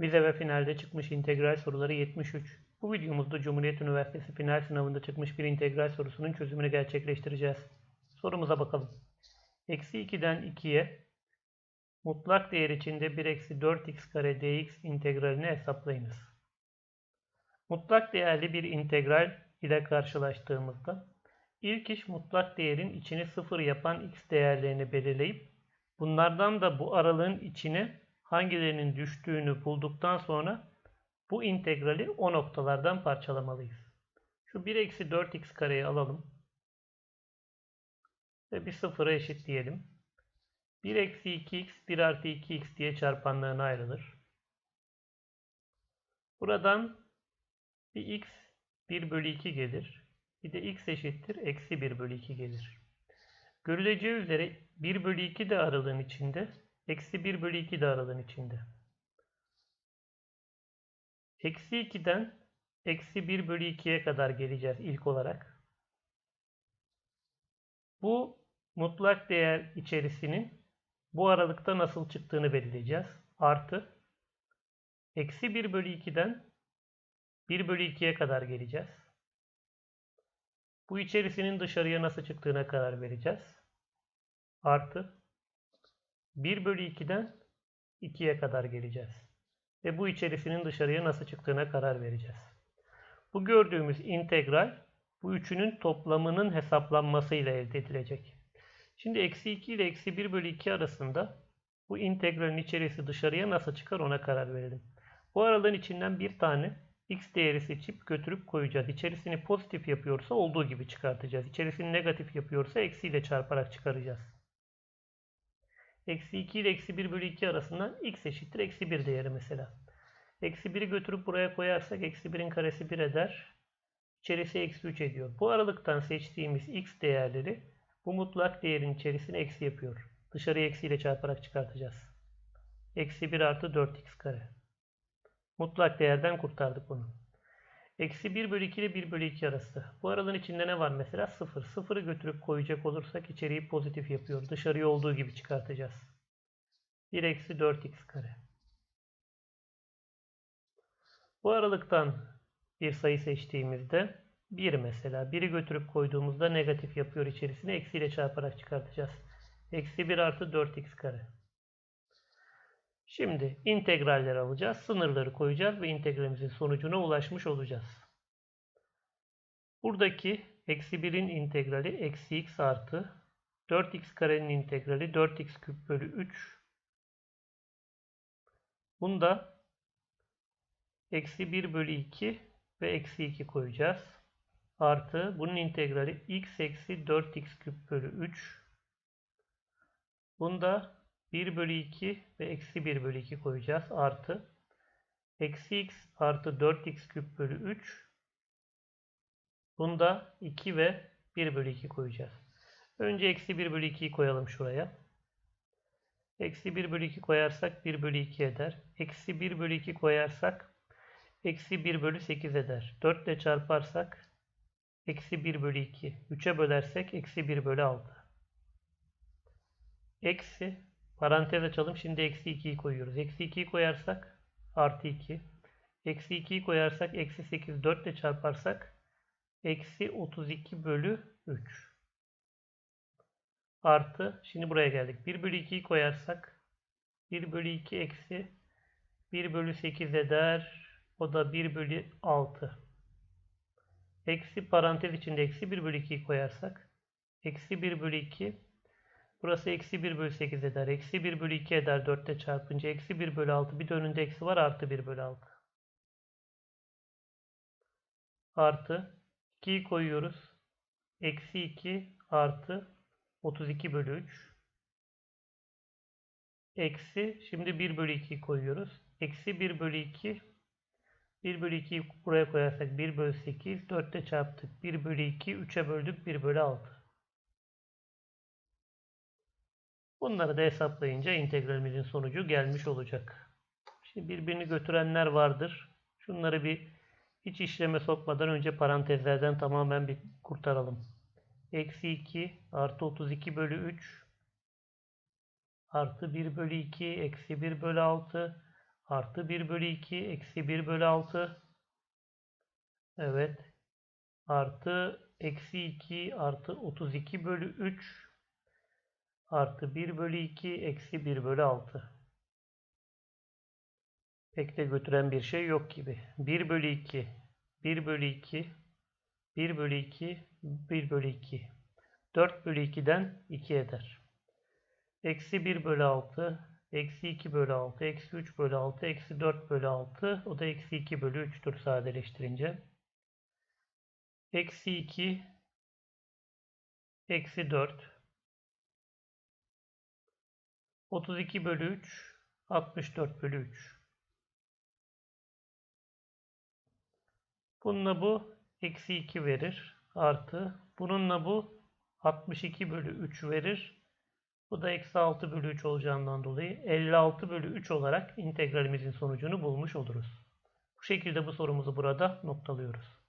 Vize ve finalde çıkmış integral soruları 73. Bu videomuzda Cumhuriyet Üniversitesi final sınavında çıkmış bir integral sorusunun çözümünü gerçekleştireceğiz. Sorumuza bakalım. Eksi 2'den 2'ye mutlak değer içinde 1 eksi 4x kare dx integralini hesaplayınız. Mutlak değerli bir integral ile karşılaştığımızda ilk iş mutlak değerin içini sıfır yapan x değerlerini belirleyip bunlardan da bu aralığın içine hangilerinin düştüğünü bulduktan sonra bu integrali o noktalardan parçalamalıyız. Şu 1 eksi 4x kareyi alalım. Ve bir sıfıra eşitleyelim. 1 eksi 2x 1 artı 2x diye çarpanlarına ayrılır. Buradan bir x 1 bölü 2 gelir. Bir de x eşittir eksi 1 bölü 2 gelir. Görüleceği üzere 1 bölü 2 de aralığın içinde. Eksi 1 bölü 2 de aralığın içinde. Eksi 2'den eksi 1 bölü 2'ye kadar geleceğiz ilk olarak. Bu mutlak değer içerisinin bu aralıkta nasıl çıktığını belirleyeceğiz. Artı eksi 1 bölü 2'den 1 bölü 2'ye kadar geleceğiz. Bu içerisinin dışarıya nasıl çıktığına karar vereceğiz. Artı 1 bölü 2'den 2'ye kadar geleceğiz. Ve bu içerisinin dışarıya nasıl çıktığına karar vereceğiz. Bu gördüğümüz integral bu üçünün toplamının hesaplanmasıyla elde edilecek. Şimdi eksi 2 ile eksi 1 bölü 2 arasında bu integralin içerisi dışarıya nasıl çıkar ona karar verelim. Bu aralığın içinden bir tane x değeri seçip götürüp koyacağız. İçerisini pozitif yapıyorsa olduğu gibi çıkartacağız. İçerisini negatif yapıyorsa eksiyle çarparak çıkaracağız. Eksi 2 ile eksi 1 bölü 2 arasından x eşittir eksi 1 değeri mesela. Eksi 1'i götürüp buraya koyarsak eksi 1'in karesi 1 eder. İçerisi eksi 3 ediyor. Bu aralıktan seçtiğimiz x değerleri bu mutlak değerin içerisine eksi yapıyor. Dışarıya eksiyle çarparak çıkartacağız. Eksi 1 artı 4x kare. Mutlak değerden kurtardık onu. Eksi 1 bölü 2 ile 1 bölü 2 arası. Bu aralığın içinde ne var mesela? 0. 0'ı götürüp koyacak olursak içeriği pozitif yapıyor. Dışarıya olduğu gibi çıkartacağız. 1 eksi 4x kare. Bu aralıktan bir sayı seçtiğimizde 1 mesela. 1'i götürüp koyduğumuzda negatif yapıyor içerisine. Eksiyle çarparak çıkartacağız. Eksi 1 artı 4x kare. Şimdi integraller alacağız. Sınırları koyacağız ve integralimizin sonucuna ulaşmış olacağız. Buradaki eksi 1'in integrali eksi x artı 4x karenin integrali 4x küp bölü 3. Bunda eksi 1 bölü 2 ve eksi 2 koyacağız. Artı bunun integrali x eksi 4x küp bölü 3. Bunda 1 bölü 2 ve eksi 1 bölü 2 koyacağız. Artı eksi x artı 4x küp bölü 3. Bunda 2 ve 1 bölü 2 koyacağız. Önce eksi 1 bölü 2'yi koyalım şuraya. Eksi 1 bölü 2 koyarsak 1 bölü 2 eder. Eksi 1 bölü 2 koyarsak eksi 1 bölü 8 eder. 4 ile çarparsak eksi 1 bölü 2. 3'e bölersek eksi 1 bölü 6. Eksi parantez açalım. Şimdi eksi 2'yi koyuyoruz. Eksi 2'yi koyarsak artı 2. Eksi 2'yi koyarsak eksi 8. 4 ile çarparsak eksi 32 bölü 3. Artı. Şimdi buraya geldik. 1 bölü 2'yi koyarsak 1 bölü 2 eksi 1 bölü 8 eder. O da 1 bölü 6. Eksi parantez içinde eksi 1 bölü 2'yi koyarsak eksi 1 bölü 2 burası eksi 1 bölü 8 eder. Eksi 1 bölü 2 eder 4 ile çarpınca eksi 1 bölü 6 bir de önünde eksi var artı 1 bölü 6. Artı 2'yi koyuyoruz. Eksi 2 artı 32 bölü 3. Eksi şimdi 1 bölü 2'yi koyuyoruz. Eksi 1 bölü 2 1 bölü 2'yi buraya koyarsak 1 bölü 8. 4 ile çarptık. 1 bölü 2. 3'e böldük. 1 bölü 6. Bunları da hesaplayınca integralimizin sonucu gelmiş olacak. Şimdi birbirini götürenler vardır. Şunları bir hiç işleme sokmadan önce parantezlerden tamamen bir kurtaralım. Eksi 2 artı 32 bölü 3 artı 1 bölü 2 eksi 1 bölü 6 artı 1 bölü 2 eksi 1 bölü 6 evet artı eksi 2 artı 32 bölü 3 artı 1 bölü 2 eksi 1 bölü 6 pek de götüren bir şey yok gibi. 1 bölü 2 1 bölü 2 1 bölü 2 1 bölü 2 4 bölü 2'den 2 eder. Eksi 1 bölü 6 eksi 2 bölü 6 eksi 3 bölü 6 eksi 4 bölü 6 o da eksi 2 bölü 3'tür sadeleştirince. Eksi 2 eksi 4 32 bölü 3 64 bölü 3 bununla bu eksi 2 verir artı bununla bu 62 bölü 3 verir bu da eksi 6 bölü 3 olacağından dolayı 56 bölü 3 olarak integralimizin sonucunu bulmuş oluruz. Bu şekilde bu sorumuzu burada noktalıyoruz.